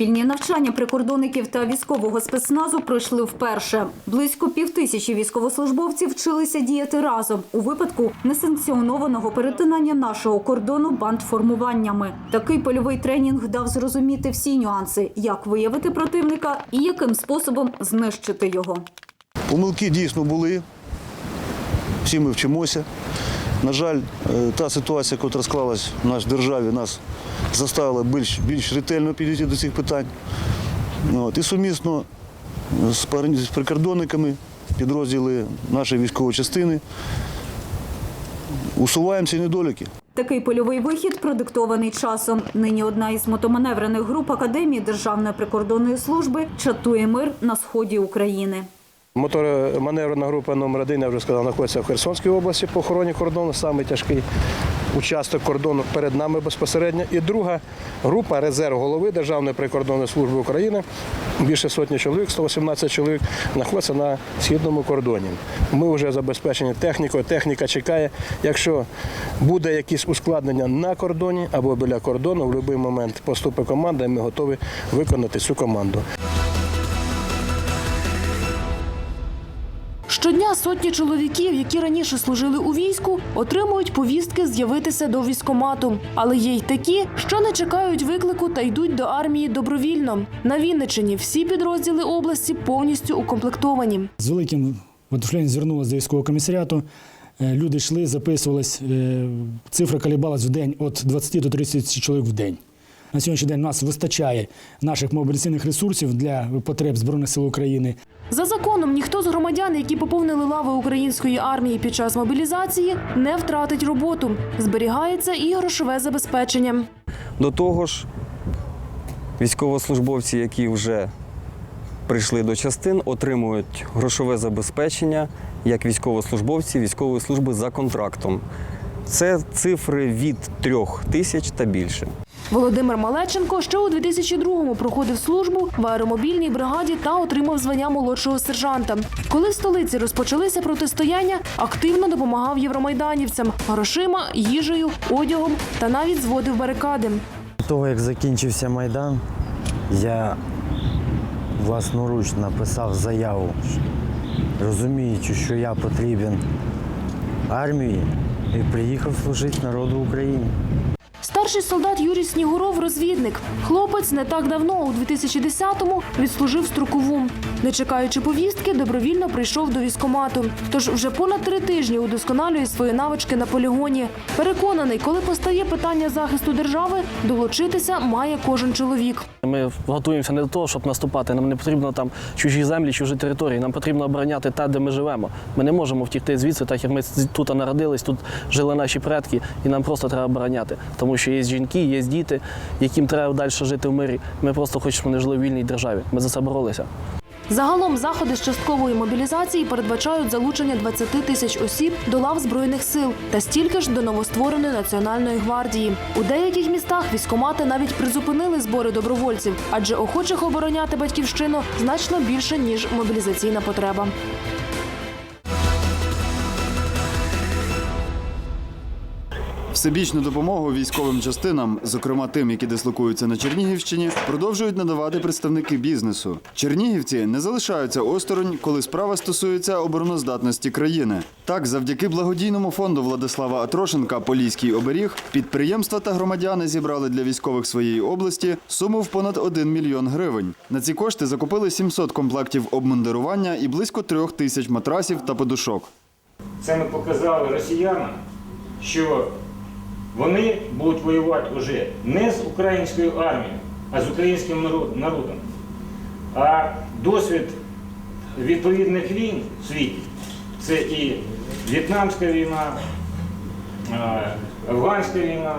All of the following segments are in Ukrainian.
Спільні навчання прикордонників та військового спецназу пройшли вперше. Близько півтисячі військовослужбовців вчилися діяти разом у випадку несанкціонованого перетинання нашого кордону бандформуваннями. Такий польовий тренінг дав зрозуміти всі нюанси, як виявити противника і яким способом знищити його. Помилки дійсно були. Всі ми вчимося. На жаль, е, та ситуація, яка склалась в нашій державі, нас заставила більш, більш ретельно підійти до цих питань. От. І сумісно з прикордонниками, підрозділи нашої військової частини усуваємо ці недоліки. Такий польовий вихід продиктований часом. Нині одна із мотоманеврених груп Академії Державної прикордонної служби чатує мир на сході України. Мотороманеврена група номер 1 я вже сказав, знаходиться в Херсонській області по охороні кордону, саме тяжкий участок кордону перед нами безпосередньо. І друга група резерв голови Державної прикордонної служби України. Більше сотні чоловік, 118 чоловік, знаходиться на східному кордоні. Ми вже забезпечені технікою. Техніка чекає. Якщо буде якісь ускладнення на кордоні або біля кордону, в будь-який момент поступить команда, і ми готові виконати цю команду. Щодня сотні чоловіків, які раніше служили у війську, отримують повістки з'явитися до військомату. Але є й такі, що не чекають виклику та йдуть до армії добровільно. На Вінниччині всі підрозділи області повністю укомплектовані. З великим воодушевленням звернулася до військового комісаріату. Е, Люди йшли, записувались. е, Цифра колібалась в день від 20 до 30 чоловік в день. На сьогоднішній день нас вистачає наших мобілізаційних ресурсів для потреб Збройних сил України. За законом ніхто з громадян, які поповнили лави української армії під час мобілізації, не втратить роботу. Зберігається і грошове забезпечення. До того ж, військовослужбовці, які вже прийшли до частин, отримують грошове забезпечення як військовослужбовці військової служби за контрактом. Це цифри від трьох тисяч та більше. Володимир Малеченко ще у 2002-му проходив службу в аеромобільній бригаді та отримав звання молодшого сержанта. Коли в столиці розпочалися протистояння, активно допомагав євромайданівцям грошима, їжею, одягом та навіть зводив барикади. До того, як закінчився Майдан, я власноруч написав заяву, розуміючи, що я потрібен армії і приїхав служити народу України. Старший солдат Юрій Снігуров розвідник. Хлопець не так давно, у 2010-му, відслужив строкову. Не чекаючи повістки, добровільно прийшов до військомату. Тож вже понад три тижні удосконалює свої навички на полігоні. Переконаний, коли постає питання захисту держави, долучитися має кожен чоловік. Ми готуємося не до того, щоб наступати. Нам не потрібно там чужі землі, чужі території. Нам потрібно обороняти те, де ми живемо. Ми не можемо втікти звідси, так як ми тут народились, тут жили наші предки, і нам просто треба обороняти. Тому що є жінки, є діти, яким треба далі жити в мирі. Ми просто хочемо, вони жили в вільній державі. Ми за це боролися. Загалом заходи з часткової мобілізації передбачають залучення 20 тисяч осіб до лав збройних сил та стільки ж до новоствореної національної гвардії. У деяких містах військомати навіть призупинили збори добровольців, адже охочих обороняти батьківщину значно більше ніж мобілізаційна потреба. Всебічну допомогу військовим частинам, зокрема тим, які дислокуються на Чернігівщині, продовжують надавати представники бізнесу. Чернігівці не залишаються осторонь, коли справа стосується обороноздатності країни. Так, завдяки благодійному фонду Владислава Атрошенка Поліський оберіг підприємства та громадяни зібрали для військових своєї області суму в понад 1 мільйон гривень. На ці кошти закупили 700 комплектів обмундирування і близько трьох тисяч матрасів та подушок. Це ми показали росіянам, що вони будуть воювати вже не з українською армією, а з українським народом. А досвід відповідних війн в світі це і В'єтнамська війна, Афганська війна,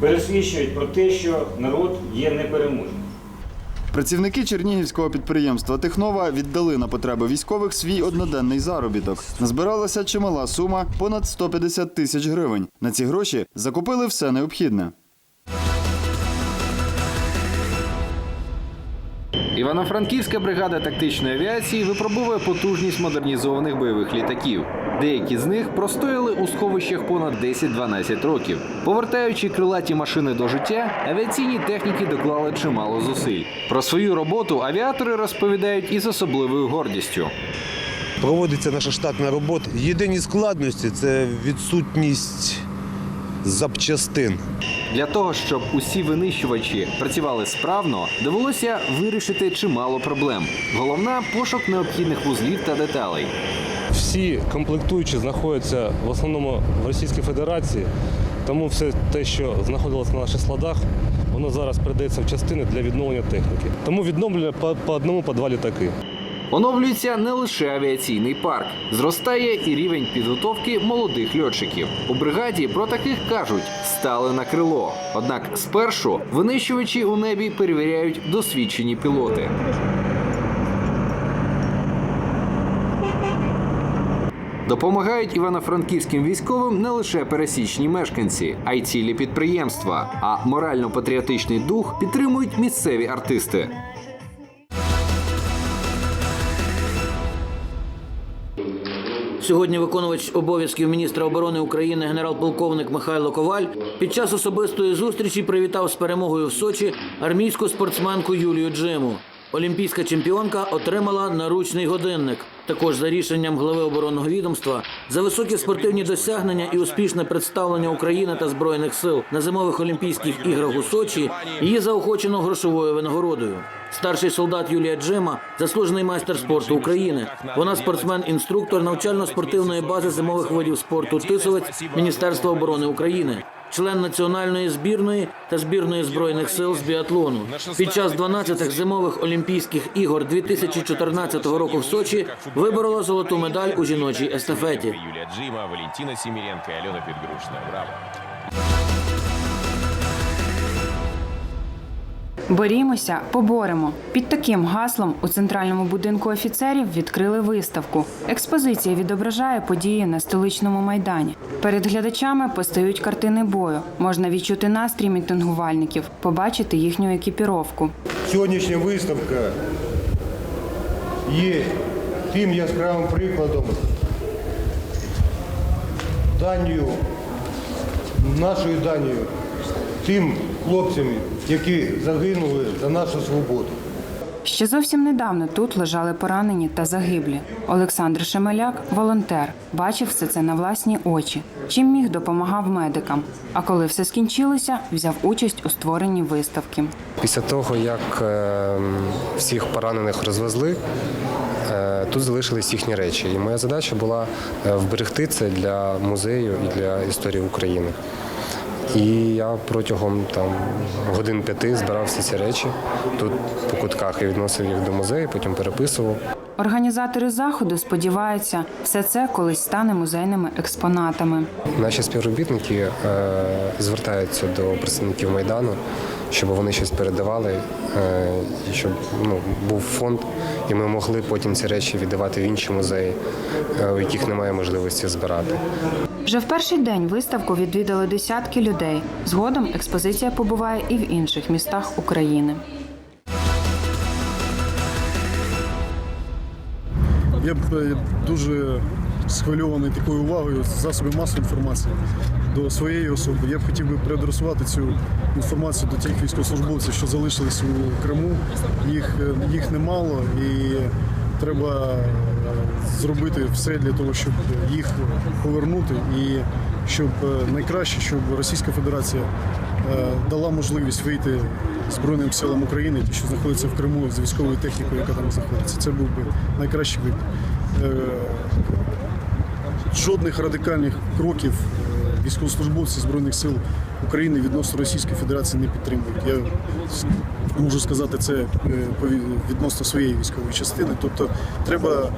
пересвідчують про те, що народ є непереможним. Працівники чернігівського підприємства Технова віддали на потреби військових свій одноденний заробіток. Назбиралася чимала сума понад 150 тисяч гривень. На ці гроші закупили все необхідне. Івано-Франківська бригада тактичної авіації випробовує потужність модернізованих бойових літаків. Деякі з них простояли у сховищах понад 10-12 років. Повертаючи крилаті машини до життя, авіаційні техніки доклали чимало зусиль. Про свою роботу авіатори розповідають із особливою гордістю. Проводиться наша штатна робота. Єдині складності це відсутність запчастин. Для того, щоб усі винищувачі працювали справно, довелося вирішити чимало проблем. Головна пошук необхідних вузлів та деталей. Всі комплектуючі знаходяться в основному в Російській Федерації, тому все те, що знаходилося на наших складах, воно зараз передається в частини для відновлення техніки. Тому відновлення по, по одному по два літаки. Оновлюється не лише авіаційний парк, зростає і рівень підготовки молодих льотчиків. У бригаді про таких кажуть стали на крило. Однак спершу винищувачі у небі перевіряють досвідчені пілоти. Допомагають івано-франківським військовим не лише пересічні мешканці, а й цілі підприємства. А морально-патріотичний дух підтримують місцеві артисти. Сьогодні виконувач обов'язків міністра оборони України генерал-полковник Михайло Коваль під час особистої зустрічі привітав з перемогою в Сочі армійську спортсменку Юлію Джиму. Олімпійська чемпіонка отримала наручний годинник. Також за рішенням глави оборонного відомства за високі спортивні досягнення і успішне представлення України та збройних сил на зимових Олімпійських іграх у Сочі її заохочено грошовою винагородою. Старший солдат Юлія Джема заслужений майстер спорту України. Вона спортсмен-інструктор навчально-спортивної бази зимових видів спорту Тисовець Міністерства оборони України. Член національної збірної та збірної збройних сил з біатлону під час 12-х зимових олімпійських ігор 2014 року в Сочі виборола золоту медаль у жіночій естафеті. Юлія Джима, Валентина Сіміренка, Альона Підгрушна. Браво! Борімося, поборемо. Під таким гаслом у центральному будинку офіцерів відкрили виставку. Експозиція відображає події на столичному майдані. Перед глядачами постають картини бою. Можна відчути настрій мітингувальників, побачити їхню екіпіровку. Сьогоднішня виставка є тим яскравим прикладом данію, нашою данію, тим хлопцям, які загинули за нашу свободу. Ще зовсім недавно тут лежали поранені та загиблі. Олександр Шемеляк, волонтер, бачив все це на власні очі. Чим міг допомагав медикам. А коли все скінчилося, взяв участь у створенні виставки. Після того, як е, всіх поранених розвезли, е, тут залишились їхні речі. І моя задача була е, вберегти це для музею і для історії України. І я протягом там годин п'яти збирав всі ці речі тут по кутках і відносив їх до музею, потім переписував. Організатори заходу сподіваються, все це колись стане музейними експонатами. Наші співробітники е, звертаються до представників майдану, щоб вони щось передавали, е, і щоб ну, був фонд, і ми могли потім ці речі віддавати в інші музеї, е, у яких немає можливості збирати. Вже в перший день виставку відвідали десятки людей. Згодом експозиція побуває і в інших містах України. Я б е, дуже схвильований такою увагою засобів масової інформації до своєї особи. Я б хотів би переадресувати цю інформацію до тих військовослужбовців, що залишились у Криму. Їх, е, їх немало і треба е, зробити все для того, щоб їх повернути і щоб е, найкраще, щоб Російська Федерація дала можливість вийти Збройним силам України, що знаходяться в Криму з військовою технікою, яка там знаходиться. Це був би найкращий вибір. Жодних радикальних кроків е, військовослужбовці Збройних сил України відносно Російської Федерації не підтримують. Я можу сказати це е, відносно своєї військової частини. Тобто треба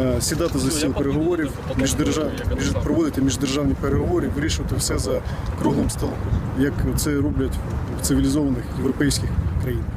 е, сідати за стіл переговорів, міждержав... між... проводити міждержавні переговори, вирішувати все за круглим столом, як це роблять в цивілізованих європейських країнах.